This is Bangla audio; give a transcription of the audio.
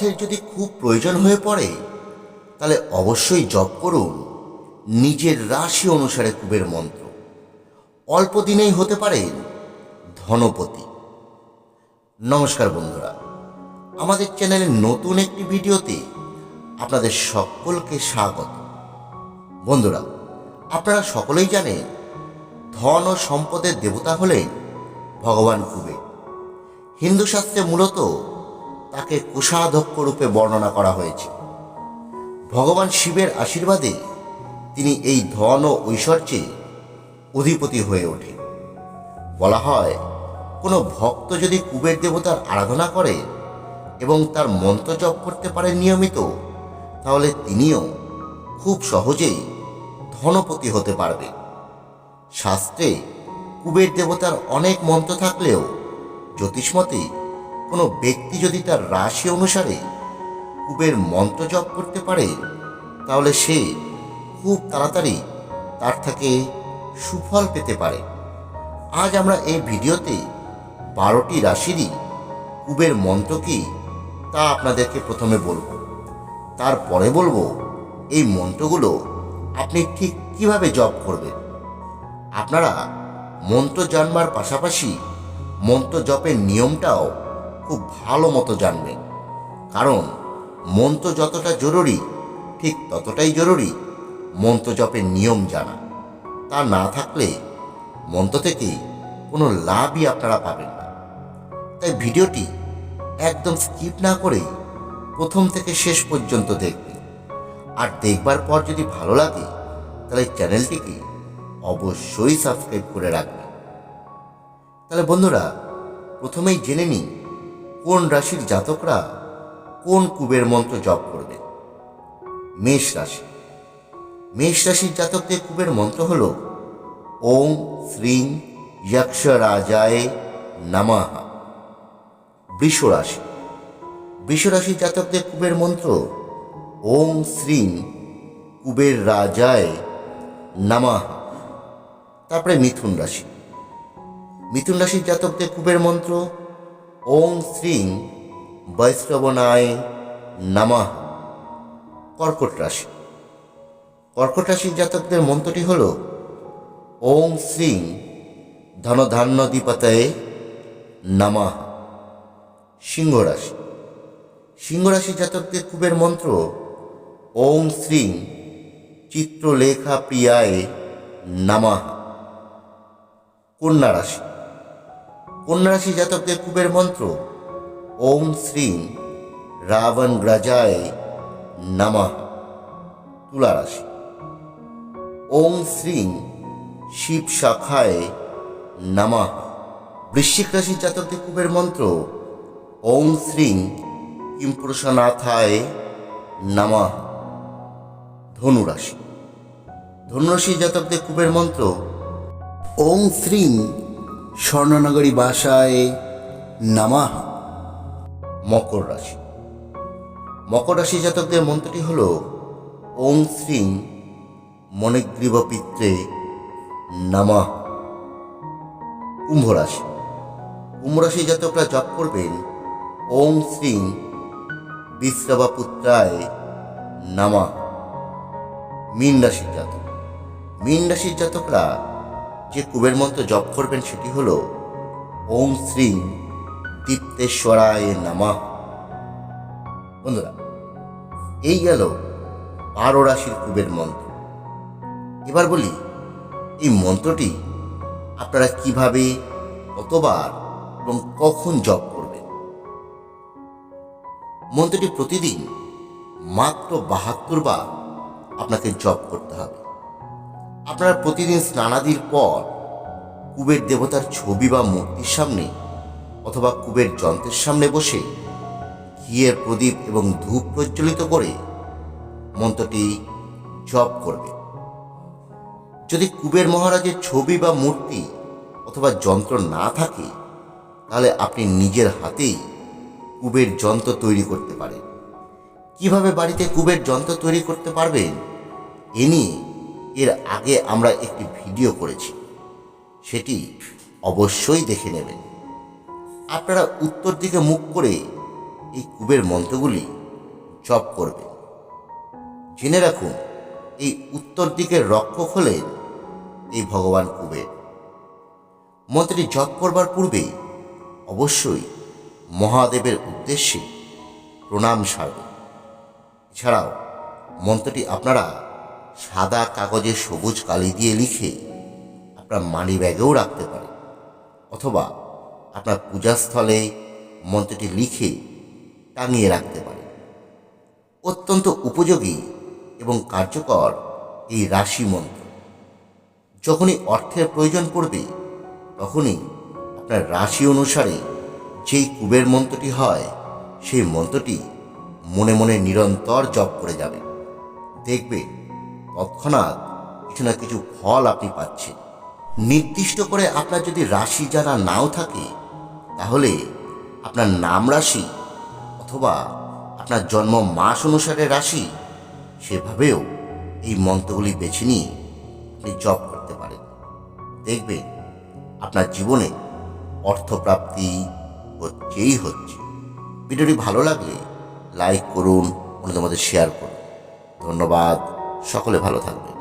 অর্থের যদি খুব প্রয়োজন হয়ে পড়ে, তাহলে অবশ্যই জপ করুন নিজের রাশি অনুসারে কুবের মন্ত্র। অল্প দিনেই হতে পারেন ধনপতি। নমস্কার বন্ধুরা, আমাদের চ্যানেলের নতুন একটি ভিডিওতে আপনাদের সকলকে স্বাগত। বন্ধুরা, আপনারা সকলেই জানেন, ধন ও সম্পদের দেবতা হলেন ভগবান কুবের। হিন্দু শাস্ত্রে মূলত তাকে কোষাধ্যক্ষ রূপে বর্ণনা করা হয়েছে। ভগবান শিবের আশীর্বাদে তিনি এই ধন ও ঐশ্বর্যে অধিপতি হয়ে ওঠে। বলা হয়, কোনো ভক্ত যদি কুবের দেবতার আরাধনা করে এবং তার মন্ত্র জপ করতে পারে নিয়মিত, তাহলে তিনিও খুব সহজেই ধনপতি হতে পারবে। শাস্ত্রে কুবের দেবতার অনেক মন্ত্র থাকলেও জ্যোতিষমতে কোনো ব্যক্তি যদি তার রাশি অনুসারে কুবের মন্ত্র জপ করতে পারে, তাহলে সে খুব তাড়াতাড়ি তার থেকে সুফল পেতে পারে। আজ আমরা এই ভিডিওতে বারোটি রাশিরই কুবের মন্ত্র কি তা আপনাদেরকে প্রথমে বলব। তারপরে বলব, এই মন্ত্রগুলো আপনি ঠিক কীভাবে জপ করবেন? আপনারা মন্ত্র জানবার পাশাপাশি মন্ত্র জপের নিয়মটাও খুব ভালো মতো জানবেন কারণ মন তো যতটা জরুরি, ঠিক ততটাই জরুরি মন্ত্র জপের নিয়ম জানা। তা না থাকলে মন্ত্র থেকে কোনো লাভই আপনারা পাবেন না। তাই ভিডিওটি একদম স্কিপ না করে প্রথম থেকে শেষ পর্যন্ত দেখবেন। আর দেখবার পর যদি ভালো লাগে, তাহলে চ্যানেলটিকে অবশ্যই সাবস্ক্রাইব করে রাখবেন। তাহলে বন্ধুরা, প্রথমেই জেনে নিই কোন রাশির জাতকরা কোন কুবের মন্ত্র জপ করবে? মেষ রাশি। মেষ রাশির জাতকদের কুবের মন্ত্র হল ওং শ্রীং যক্ষ রাজায় নামাহা বৃষ রাশি। বৃষ রাশির জাতকদের কুবের মন্ত্র ওং শ্রীং কুবের রাজায় নামাহা তারপরে মিথুন রাশি। মিথুন রাশির জাতকদের কুবের মন্ত্র ওং শ্রীং বৈষ্ণবনায় নামাহ কর্কট রাশি। কর্কট রাশির জাতকদের মন্ত্রটি হল ওং শ্রীং ধনধান্য দীপতায় নামাহ সিংহ রাশি। সিংহ রাশির জাতকদের কুবের মন্ত্র ওং শ্রীং চিত্রলেখা প্রিয়ায় নামাহ কন্যা রাশি। কন্যা রাশি জাতকদের কুবের মন্ত্র। ওম শ্রীং রাবণ গ্রাজায় তুলা রাশি ওম শ্রীং শিব শাখায় নামাহ বৃশ্চিক রাশি জাতকদের কুবের মন্ত্র। ওম শ্রীং কিমপুরুষনাথায় নামাহ ধনু রাশি ধনুরাশি জাতকদের কুবের মন্ত্র। ওং শ্রীং স্বর্ণনগরী বাসায় নামাহ মকর রাশি। মকর রাশি জাতকদের মন্ত্রটি হল, ওং শ্রীং মণিগ্রীব পিত্রে নামাহ। কুম্ভ রাশি। কুম্ভ রাশি জাতকরা জপ করবেন, ওং শ্রীং বিশ্রবা পুত্রায় নামাহ। মীন রাশির জাতক। মীন রাশির জাতকরা যে কুবের মন্ত্র জপ করবেন সেটি হল ওং শ্রী দীপ্তেশ্বরায় নামা। বন্ধুরা, এই গেল বারো রাশির কুবের মন্ত্র। এবার বলি, এই মন্ত্রটি আপনারা কীভাবে, কতবার এবং কখন জপ করবেন? মন্ত্রটি প্রতিদিন মাত্র বাহাত্তর বার আপনাকে জপ করতে হবে। আপনারা প্রতিদিন স্নানাদির পর কুবের দেবতার ছবি বা মূর্তির সামনে অথবা কুবের যন্ত্রের সামনে বসে ঘিয়ের প্রদীপ এবং ধূপ প্রজ্বলিত করে মন্ত্রটি জপ করবে যদি কুবের মহারাজের ছবি বা মূর্তি অথবা যন্ত্র না থাকে, তাহলে আপনি নিজের হাতেই কুবের যন্ত্র তৈরি করতে পারেন। কীভাবে বাড়িতে কুবের যন্ত্র তৈরি করতে পারবেন, এ নিয়ে এর আগে আমরা একটি ভিডিও করেছি। সেটি অবশ্যই দেখে নেবেন। আপনারা উত্তর দিকে মুখ করে এই কুবের মন্ত্রগুলি জপ করবে জেনে রাখুন, এই উত্তর দিকের রক্ষক হলেন এই ভগবান কুবের। মন্ত্রটি জপ করবার পূর্বে অবশ্যই মহাদেবের উদ্দেশ্যে প্রণাম সারবে এছাড়াও মন্ত্রটি আপনারা সাদা কাগজে সবুজ কালি দিয়ে লিখে আপনার মানি ব্যাগেও রাখতে পারেন অথবা আপনার পূজাস্থলে মন্ত্রটি লিখে টাঙিয়ে রাখতে পারেন অত্যন্ত উপযোগী এবং কার্যকর এই রাশি মন্ত্র। যখনই অর্থের প্রয়োজন পড়বে, তখনই আপনার রাশি অনুসারে যেই কুবের মন্ত্রটি হয়, সেই মন্ত্রটি মনে মনে নিরন্তর জপ করে যাবে। দেখবে তৎক্ষণাৎ কিছু না কিছু ফল আপনি পাচ্ছেন। নির্দিষ্ট করে আপনার যদি রাশি জানা নাও থাকে, তাহলে আপনার নাম রাশি অথবা আপনার জন্ম মাস অনুসারে রাশি, সেভাবেও এই মন্ত্রগুলি বেছে নিয়ে আপনি জপ করতে পারেন। দেখবেন আপনার জীবনে অর্থপ্রাপ্তি হচ্ছেই হচ্ছে। ভিডিওটি ভালো লাগলে লাইক করুন, অন্যদের মধ্যে শেয়ার করুন। ধন্যবাদ। সকলে ভালো থাকবেন।